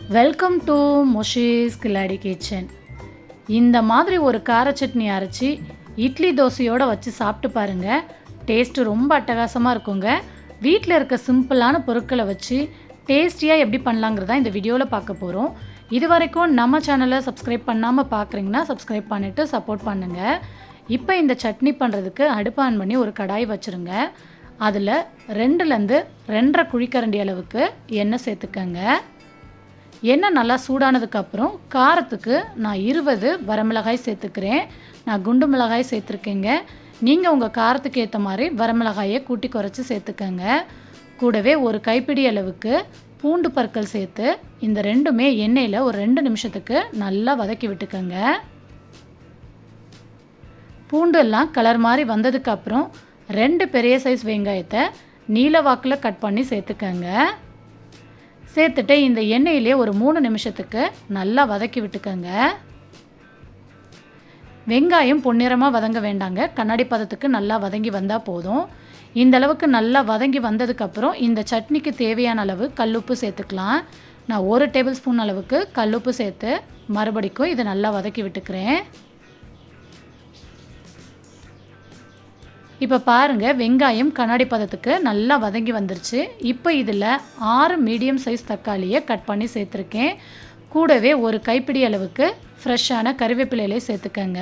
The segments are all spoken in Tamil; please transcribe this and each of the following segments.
வெல்கம் டு மொஷிஸ் கில்லாடி கிச்சன் இந்த மாதிரி ஒரு கார சட்னி அரைச்சி இட்லி தோசையோடு வச்சு சாப்பிட்டு பாருங்கள் டேஸ்ட்டு ரொம்ப அட்டகாசமாக இருக்குங்க. வீட்டில் இருக்க சிம்பிளான பொருட்களை வச்சு டேஸ்டியாக எப்படி பண்ணலாங்கிறதா இந்த வீடியோவில் பார்க்க போகிறோம் இது வரைக்கும் நம்ம சேனலை சப்ஸ்கிரைப் பண்ணாமல் பார்க்குறீங்கன்னா சப்ஸ்கிரைப் பண்ணிவிட்டு சப்போர்ட் பண்ணுங்கள் இப்போ இந்த சட்னி பண்ணுறதுக்கு அடுப்பு ஆன் பண்ணி ஒரு கடாய் வச்சுருங்க. அதில் ரெண்டுலேருந்து ரெண்டரை குழிக்கரண்டி அளவுக்கு எண்ணெய் சேர்த்துக்கங்க. எண்ணெய் நல்லா சூடானதுக்கப்புறம் காரத்துக்கு நான் இருபது வரமிளகாய் சேர்த்துக்கிறேன். நான் குண்டு மிளகாய் சேர்த்துருக்கேங்க. நீங்கள் உங்கள் காரத்துக்கு ஏற்ற மாதிரி வரமிளகாயை கூட்டி குறைச்சி சேர்த்துக்கங்க. கூடவே ஒரு கைப்பிடி அளவுக்கு பூண்டு பற்கள் சேர்த்து இந்த ரெண்டுமே எண்ணெயில் ஒரு ரெண்டு நிமிஷத்துக்கு நல்லா வதக்கி விட்டுக்கோங்க. பூண்டு எல்லாம் கலர் மாதிரி வந்ததுக்கப்புறம் ரெண்டு பெரிய சைஸ் வெங்காயத்தை நீல வாக்கில் கட் பண்ணி சேர்த்துக்கங்க. சேர்த்துட்டு இந்த எண்ணெயிலே ஒரு மூணு நிமிஷத்துக்கு நல்லா வதக்கி விட்டுக்கோங்க. வெங்காயம் பொன்னிறமாக வதங்க வேண்டாங்க. கண்ணாடி பதத்துக்கு நல்லா வதங்கி வந்தால் போதும். இந்த அளவுக்கு நல்லா வதங்கி வந்ததுக்கப்புறம் இந்த சட்னிக்கு தேவையான அளவு கல்லுப்பு சேர்த்துக்கலாம். நான் ஒரு டேபிள் ஸ்பூன் அளவுக்கு கல்லுப்பு சேர்த்து மறுபடிக்கும் இதை நல்லா வதக்கி விட்டுக்கிறேன். இப்போ பாருங்கள் வெங்காயம் கண்ணாடி பதத்துக்கு நல்லா வதங்கி வந்துருச்சு. இப்போ இதில் ஆறு மீடியம் சைஸ் தக்காளியை கட் பண்ணி சேர்த்துருக்கேன். கூடவே ஒரு கைப்பிடி அளவுக்கு ஃப்ரெஷ்ஷான கறிவேப்பிலையிலே சேர்த்துக்கங்க.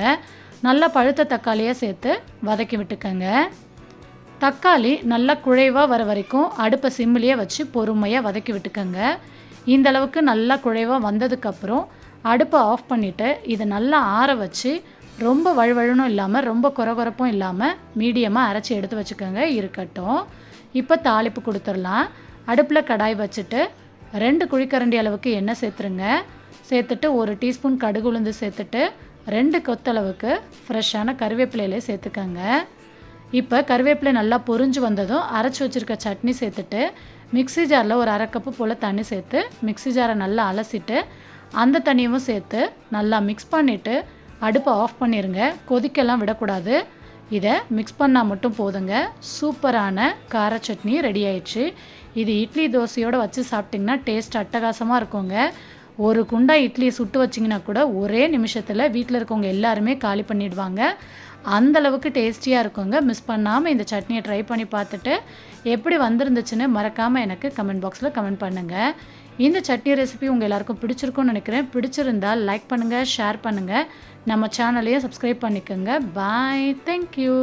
நல்லா பழுத்த தக்காளியாக சேர்த்து வதக்கி விட்டுக்கங்க. தக்காளி நல்லா குழைவாக வர வரைக்கும் அடுப்பை சிம்மிலேயே வச்சு பொறுமையாக வதக்கி விட்டுக்கங்க. இந்த அளவுக்கு நல்லா குழைவாக வந்ததுக்கப்புறம் அடுப்பை ஆஃப் பண்ணிவிட்டு இதை நல்லா ஆற வச்சு ரொம்ப வழுவழுனும் இல்லாமல் ரொம்ப குறகுறப்பும் இல்லாமல் மீடியமாக அரைச்சி எடுத்து வச்சுக்கோங்க இருக்கட்டும். இப்போ தாளிப்பு கொடுத்துடலாம். அடுப்பில் கடாய் வச்சுட்டு ரெண்டு குழிக்கரண்டி அளவுக்கு எண்ணெய் சேர்த்துருங்க. சேர்த்துட்டு ஒரு டீஸ்பூன் கடுகு உளுந்து சேர்த்துட்டு ரெண்டு கொத்தளவுக்கு ஃப்ரெஷ்ஷான கருவேப்பிலையிலே சேர்த்துக்கோங்க. இப்போ கருவேப்பிலை நல்லா பொரிஞ்சு வந்ததும் அரைச்சி வச்சுருக்க சட்னி சேர்த்துட்டு மிக்ஸி ஜாரில் ஒரு அரை கப்பு போல் தண்ணி சேர்த்து மிக்ஸி ஜாரை நல்லா அலசிட்டு அந்த தண்ணியும் சேர்த்து நல்லா மிக்ஸ் பண்ணிவிட்டு அடுப்பை ஆஃப் பண்ணிடுங்க கொதிக்கெல்லாம் விடக்கூடாது. இதை மிக்ஸ் பண்ணால் மட்டும் போதுங்க. சூப்பரான கார சட்னி ரெடி ஆயிடுச்சு. இது இட்லி தோசையோடு வச்சு சாப்பிட்டிங்கன்னா டேஸ்ட் அட்டகாசமாக இருக்குங்க. ஒரு குண்டா இட்லியை சுட்டு வச்சிங்கன்னா கூட ஒரே நிமிஷத்தில் வீட்டில் இருக்கவங்க எல்லாருமே காலி பண்ணிடுவாங்க. அந்தளவுக்கு டேஸ்டியாக இருக்குங்க. மிஸ் பண்ணாமல் இந்த சட்னியை ட்ரை பண்ணி பார்த்துட்டு எப்படி வந்திருந்துச்சுன்னு மறக்காமல் எனக்கு கமெண்ட் பாக்ஸில் கமெண்ட் பண்ணுங்கள் இந்த சட்னி ரெசிபி உங்கள் எல்லாருக்கும் பிடிச்சிருக்கும்னு நினைக்கிறேன். பிடிச்சிருந்தால் லைக் பண்ணுங்கள் ஷேர் பண்ணுங்கள் நம்ம சேனலையும் சப்ஸ்கிரைப் பண்ணிக்கோங்க. Bye thank you